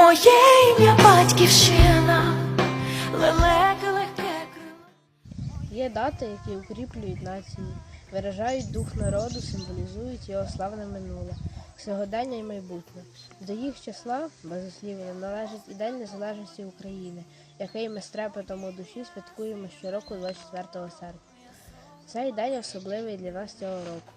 Моє ім'я батьківщина, лелеки легке. Є дати, які укріплюють нації, виражають дух народу, символізують його славне минуле, сьогодення і майбутнє. До їх числа, безослівно, належить і День Незалежності України, який ми з трепетом у душі святкуємо щороку 24 серпня. Цей день особливий для нас цього року,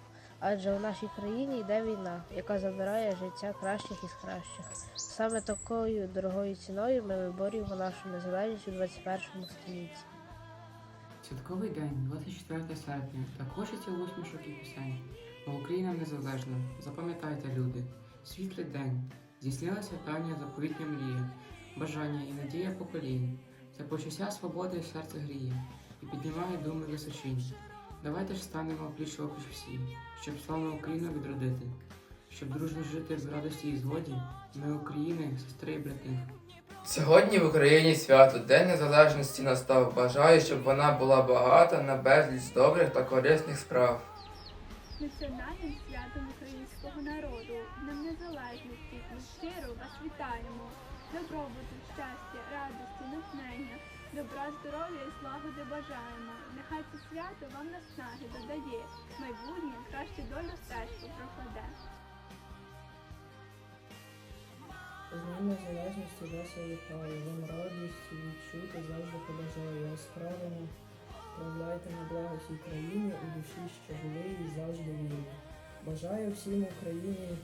адже у нашій країні йде війна, яка забирає життя кращих із кращих. Саме такою дорогою ціною ми виборюємо нашу незалежність у 21 столітті. Святковий день, 24 серпня, так хочеться усмішок і пісень. Бо Україна незалежна. Запам'ятайте, люди, світлий день. Здійснилася давня заповітня мрія, бажання і надія поколінь. Це почуття свободи в серце гріє і піднімає думи височинь. Давайте ж станемо пліч опліч всі, щоб славну Україну відродити, щоб дружно жити в радості і згоді. Ми України, сестри і брати. Сьогодні в Україні свято День Незалежності настав. Бажаю, щоб вона була багата на безліч добрих та корисних справ. Національним святом українського народу, Днем Незалежності, ми щиро вас вітаємо. Добробуту, щастя, радості, добра, здоров'я і злагоди бажаємо. Нехай це свято вам наснаги додає, майбутнє краще долю стежку прокладе. З Незалежності вас я вам радості відчути завжди побажаю, а справами справляйте на благо цій країні, у душі щасливі і завжди вільні. Бажаю всім Україні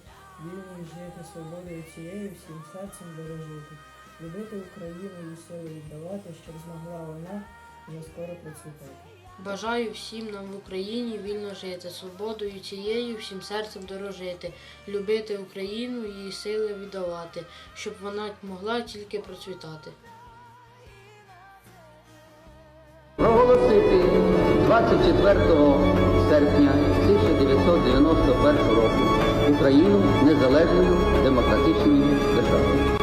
вільній жити свободою цією, всім серцем дорожити, любити Україну і сили віддавати, щоб змогла вона вже скоро процвітати. Бажаю всім нам в Україні вільно жити, свободою цією всім серцем дорожити, любити Україну і її сили віддавати, щоб вона могла тільки процвітати. проголосити 24 серпня 1991 року Україну незалежною демократичною державою.